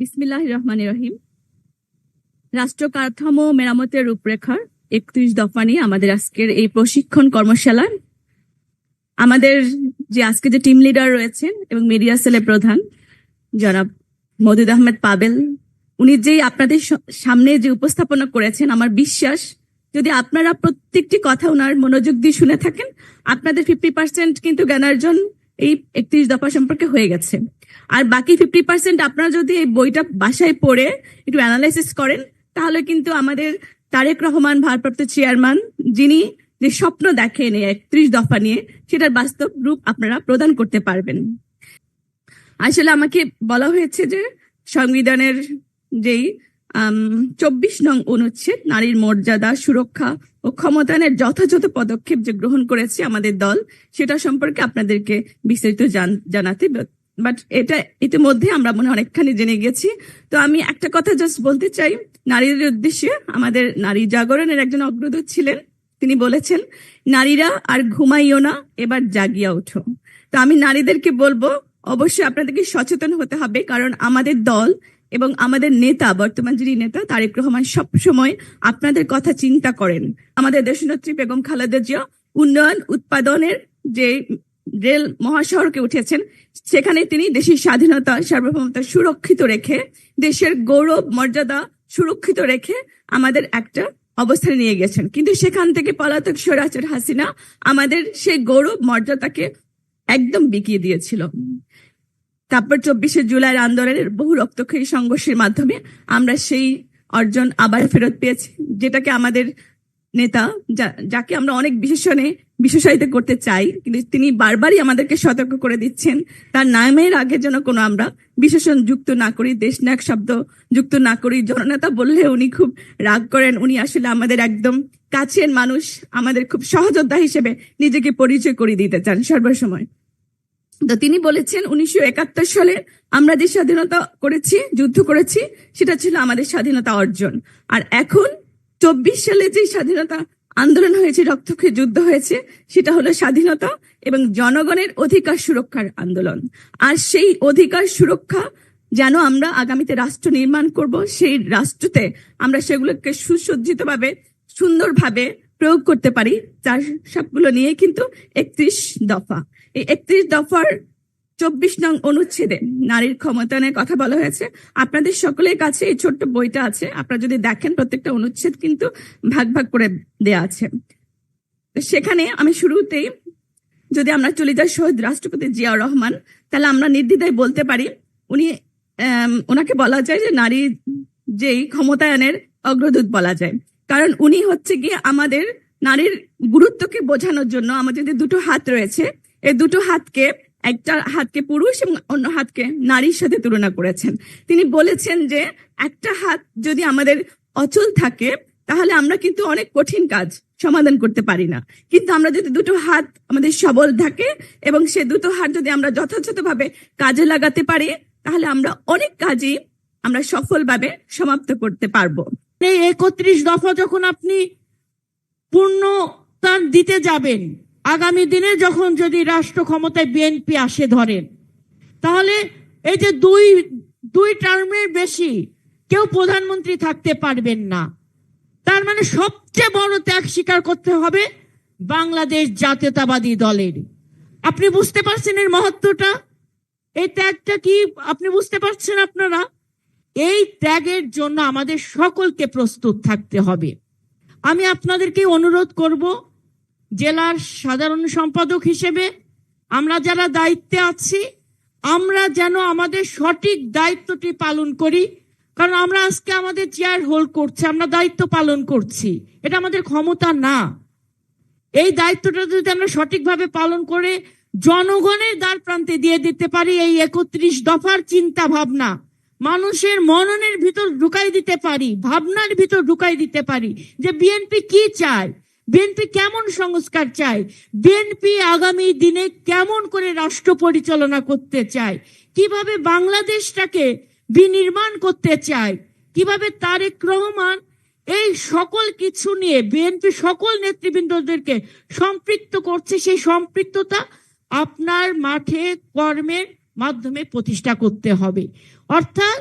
বিসমিল্লাহ রহমান রহিম। রাষ্ট্র কাঠামো মেরামতের রূপরেখার একত্রিশ দফা নিয়ে আমাদের আজকের এই প্রশিক্ষণ কর্মশালার। আমাদের যে আজকে যে টিম লিডার রয়েছেন এবং মিডিয়া সেলের প্রধান, জনাব মদুদ আহমেদ পাবেল, উনি যেই আপনাদের সামনে যে উপস্থাপনা করেছেন, আমার বিশ্বাস যদি আপনারা প্রত্যেকটি কথা ওনার মনোযোগ দিয়ে শুনে থাকেন, আপনাদের ফিফটি পার্সেন্ট কিন্তু জ্ঞানার্জন এই একত্রিশ দফা সম্পর্কে হয়ে গেছে। আর বাকি ফিফটি পার্সেন্ট আপনারা যদি এই বইটা বাসায় পড়ে একটু অ্যানালাইসিস করেন, তাহলে কিন্তু আমাদের তারেক রহমান, ভারপ্রাপ্ত চেয়ারম্যান যিনি যে স্বপ্ন দেখেন একত্রিশ দফা নিয়ে, সেটার বাস্তব রূপ আপনারা প্রদান করতে পারবেন। আসলে আমাকে বলা হয়েছে যে সংবিধানের যেই চব্বিশ নং অনুচ্ছেদ, নারীর মর্যাদা, সুরক্ষা ও ক্ষমতায়নের যথাযথ পদক্ষেপ যে গ্রহণ করেছে আমাদের দল, সেটা সম্পর্কে আপনাদেরকে বিস্তারিত জানাতে বাট এটা ইতিমধ্যে আমরা মনে অনেকখানি জেনে গেছি। তো আমি একটা কথা জাস্ট বলতে চাই, নারীদের উদ্দেশ্যে আমাদের নারী জাগরণের একজন অগ্রদূত ছিলেন, তিনি বলেছেন, নারীরা আর ঘুমাইও না, এবার জাগিয়া ওঠো। তো আমি নারীদেরকে বলব, অবশ্যই আপনাদেরকে সচেতন হতে হবে, কারণ আমাদের দল এবং আমাদের নেতা, বর্তমান যিনি নেতা, তারেক রহমান সব সময় আপনাদের কথা চিন্তা করেন। আমাদের দেশনেত্রী বেগম খালেদা জিয়া উন্নয়ন উৎপাদনের যে রেল মহাশহরকে উঠেছেন, সেখানে তিনি দেশের স্বাধীনতা, সার্বভৌমতা সুরক্ষিত রেখে, দেশের গৌরব, মর্যাদা সুরক্ষিত রেখে আমাদের একটা অবস্থানে নিয়ে গেছেন। কিন্তু সেখান থেকে পলাতক স্বরাচার হাসিনা আমাদের সেই গৌরব, মর্যাদাকে একদম বিকিয়ে দিয়েছিল। তারপর চব্বিশে জুলাই আন্দোলনের বহু রক্তক্ষয়ী সংঘর্ষের মাধ্যমে আমরা সেই অর্জন আবার ফেরত পেয়েছি, যেটাকে আমাদের নেতা যাকে আমরা অনেক বিশেষণে বিশেষায়িত করতে চাই, কিন্তু তিনি বারবারই আমাদেরকে সতর্ক করে দিচ্ছেন, তার নামের আগে যেন কোনো আমরা বিশেষণ যুক্ত না করি, দেশনায়ক শব্দ যুক্ত না করি। জননেতা বললে উনি খুব রাগ করেন, উনি আসলে আমাদের একদম কাছের মানুষ, আমাদের খুব সহযোদ্ধা হিসেবে নিজেকে পরিচয় করে দিতে চান সর্বসময়। তো তিনি বলেছেন, উনিশশো একাত্তর সালে আমরা যে স্বাধীনতা করেছি, যুদ্ধ করেছি, সেটা ছিল আমাদের স্বাধীনতা অর্জন। আর এখন চব্বিশ সালে যে স্বাধীনতা আন্দোলন হয়েছে, রক্তক্ষয়ী যুদ্ধ হয়েছে, সেটা হলো স্বাধীনতা এবং জনগণের অধিকার সুরক্ষার আন্দোলন। আর সেই অধিকার সুরক্ষা যেন আমরা আগামীতে রাষ্ট্র নির্মাণ করব, সেই রাষ্ট্রতে আমরা সেগুলোকে সুসজ্জিতভাবে, সুন্দরভাবে প্রয়োগ করতে পারি তার সবগুলো নিয়ে কিন্তু একত্রিশ দফা। এই একত্রিশ দফার চব্বিশ নং অনুচ্ছেদে নারীর ক্ষমতায়নের কথা বলা হয়েছে। আপনাদের সকলের কাছে এই ছোট্ট বইটা আছে। আপনারা যদি দেখেন প্রত্যেকটা অনুচ্ছেদ কিন্তু ভাগ ভাগ করে দেয়া আছে। সেখানে আমি শুরুতেই যদি আমরা চলে যাই শহীদ রাষ্ট্রপতি জিয়াউর রহমান, তাহলে আমরা নির্দ্বিধায় বলতে পারি, উনি ওনাকে বলা যায় যে নারী যেই ক্ষমতায়নের অগ্রদূত বলা যায়। কারণ উনি হচ্ছে গিয়ে আমাদের নারীর গুরুত্বকে বোঝানোর জন্য আমাদের যে দুটো হাত রয়েছে এই দুটো হাতকে, একটা হাতকে পুরুষ এবং অন্য হাতকে নারীর সাথে তুলনা করেছেন। তিনি বলেছেন যে, একটা হাত যদি আমাদের অচল থাকে, তাহলে আমরা কিন্তু অনেক কঠিন কাজ সমাধান করতে পারি না। কিন্তু আমরা যদি দুটো হাত আমাদের সবল থাকে এবং সে দুটো হাত যদি আমরা যথাযথভাবে কাজে লাগাতে পারি, তাহলে আমরা অনেক কাজই আমরা সফলভাবে সমাপ্ত করতে পারব। একত্রিশ দফা যখন আপনি পূর্ণতা দিতে যাবেন আগামী দিনে যখন যদি রাষ্ট্র ক্ষমতায় বিএনপি আসে ধরেন, তাহলে এই যে দুই দুই টার্মের বেশি কেউ প্রধানমন্ত্রী থাকতে পারবেন না। তার মানে সবচেয়ে বড় ত্যাগ স্বীকার করতে হবে বাংলাদেশ জাতীয়তাবাদী দলের। আপনি বুঝতে পারছেন এর মহত্বটা? এই ত্যাগটা কি আপনি বুঝতে পারছেন আপনারা? এই ত্যাগের জন্য আমাদের সকলকে প্রস্তুত থাকতে হবে। আমি আপনাদেরকে অনুরোধ করব জেলার সাধারণ সম্পাদক হিসেবে আমরা যারা দায়িত্বে আছি, আমরা যেন আমাদের সঠিক দায়িত্বটি পালন করি। কারণ আমরা আজকে আমাদের চেয়ার হোল্ড করছি, আমরা দায়িত্ব পালন করছি। এটা আমাদের ক্ষমতা না। এই দায়িত্বটা যদি আমরা সঠিকভাবে পালন করে জনগণের দ্বার প্রান্তে দিয়ে দিতে পারি, এই একত্রিশ দফার চিন্তা ভাবনা মানুষের মননের ভিতর ঢুকাই দিতে পারি, ভাবনার ভিতর ঢুকাই দিতে পারি যে বিএনপি কি চায়। বিএনপি কেমন সংস্কার চায়? বিএনপি আগামী দিনে কেমন করে রাষ্ট্র পরিচালনা করতে চায়? কীভাবে বাংলাদেশটাকে বিনির্মাণ করতে চায়? কীভাবে তারেক রহমান এই সকল কিছু নিয়ে বিএনপি সকল নেতৃবৃন্দদেরকে সম্পৃক্ত করছে, সেই সম্পৃক্ততা আপনার মাঠে কর্মের মাধ্যমে প্রতিষ্ঠা করতে হবে। অর্থাৎ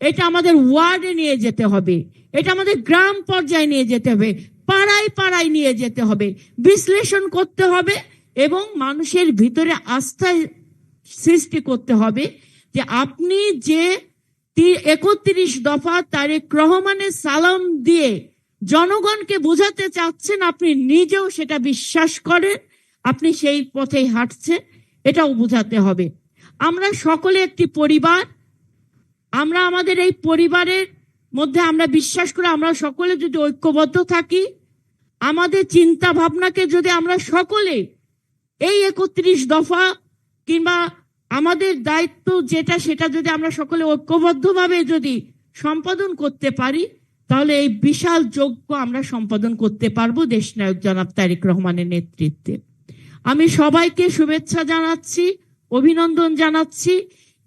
এটা আমাদের ওয়ার্ডে নিয়ে যেতে হবে। এটা আমাদের গ্রাম পর্যায়ে নিয়ে যেতে হবে। পাড়ায় পাড়ায় নিয়ে যেতে হবে, বিশ্লেষণ করতে হবে এবং মানুষের ভিতরে আস্থা সৃষ্টি করতে হবে যে আপনি যে একত্রিশ দফা তারেক রহমানের সালাম দিয়ে জনগণকে বোঝাতে চাচ্ছেন, আপনি নিজেও সেটা বিশ্বাস করেন, আপনি সেই পথেই হাঁটছেন, এটাও বোঝাতে হবে। আমরা সকলে একটি পরিবার, আমরা আমাদের এই পরিবারের মধ্যে আমরা বিশ্বাস করে, আমরা সকলে যদি ঐক্যবদ্ধ থাকি আমাদের চিন্তা ভাবনাকে যদি আমরা সকলে এই একত্রিশ দফা কিংবা আমাদের দায়িত্ব যেটা, সেটা যদি আমরা সকলে ঐক্যবদ্ধভাবে যদি সম্পাদন করতে পারি, তাহলে এই বিশাল যজ্ঞ আমরা সম্পাদন করতে পারব দেশনায়ক জনাব তারিক রহমানের নেতৃত্বে। আমি সবাইকে শুভেচ্ছা জানাচ্ছি, অভিনন্দন জানাচ্ছি।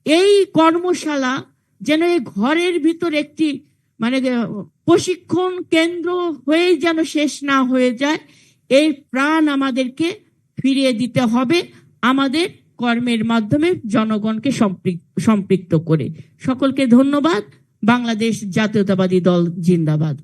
এই কর্মশালা যেন এই ঘরের ভিতর একটি মানে প্রশিক্ষণ কেন্দ্র হয়ে যেন শেষ না হয়ে যায়, এই প্রাণ আমাদেরকে ফিরিয়ে দিতে হবে আমাদের কর্মের মাধ্যমে জনগণকে সম্পৃক- সম্পৃক্ত করে। সকলকে ধন্যবাদ। বাংলাদেশ জাতীয়তাবাদী দল জিন্দাবাদ।